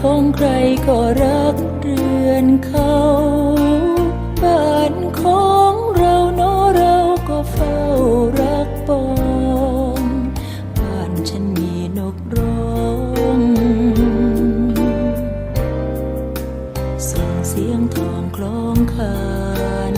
ของใครก็รักเรือนเขาบ้านของเราเนอเราก็เฝ้ารักปองบ้านฉันมีนกร้องส่งเสียงทองคล้องคัน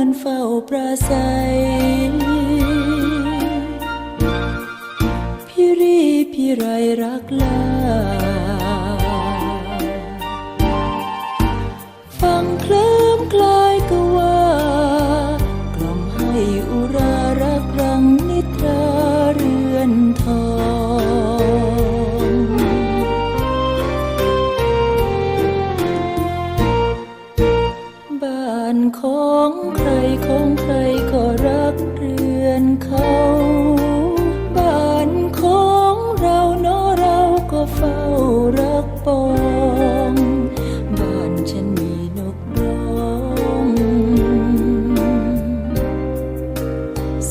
มันเฝ้าปราศัยพี่รีพี่ไรรักลาานของใครของใครก็รักเรือนเขาบ้านของเราเนอเราก็เฝ้ารักปองบ้านฉันมีนกร้อง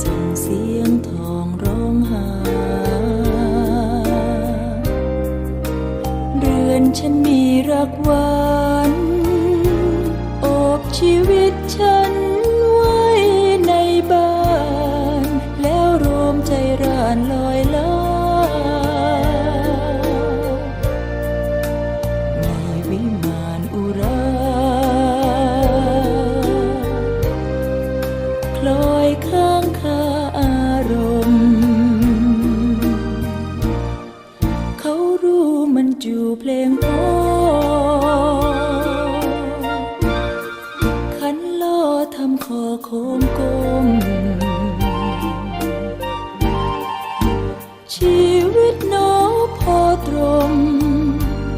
ส่งเสียงทองร้องหา เรือนฉันมีรักหว คลอยข้างคาอารมณ์ เขารู้มันจูเพลงพอขันล่อทำคอโค้งกลมชีวิตน้อพอตรม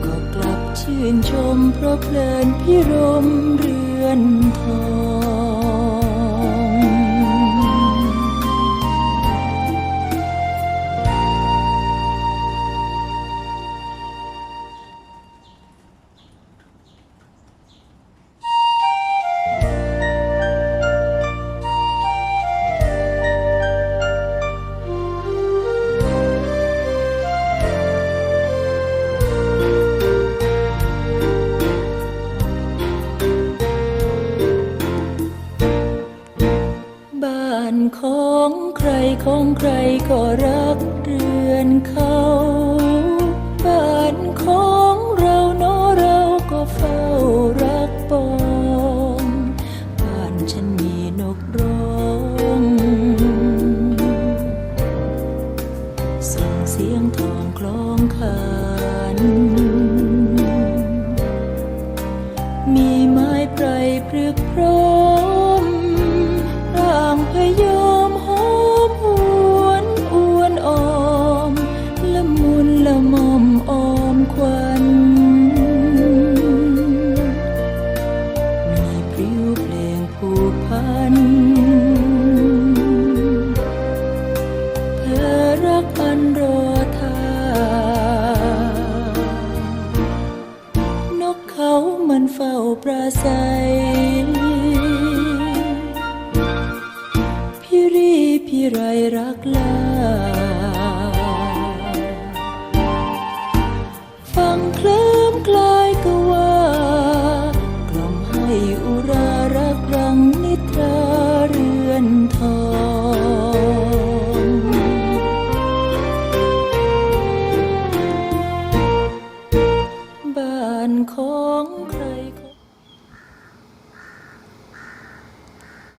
ก็กลับชื่นชมเพราะเพลินพิรมเรือนทอง ของใครก็รักเรือนเขาบ้านของเราเนาะเราก็เฝ้ารักปองบ้านฉันมีนกร้อง พี่ไรรักลา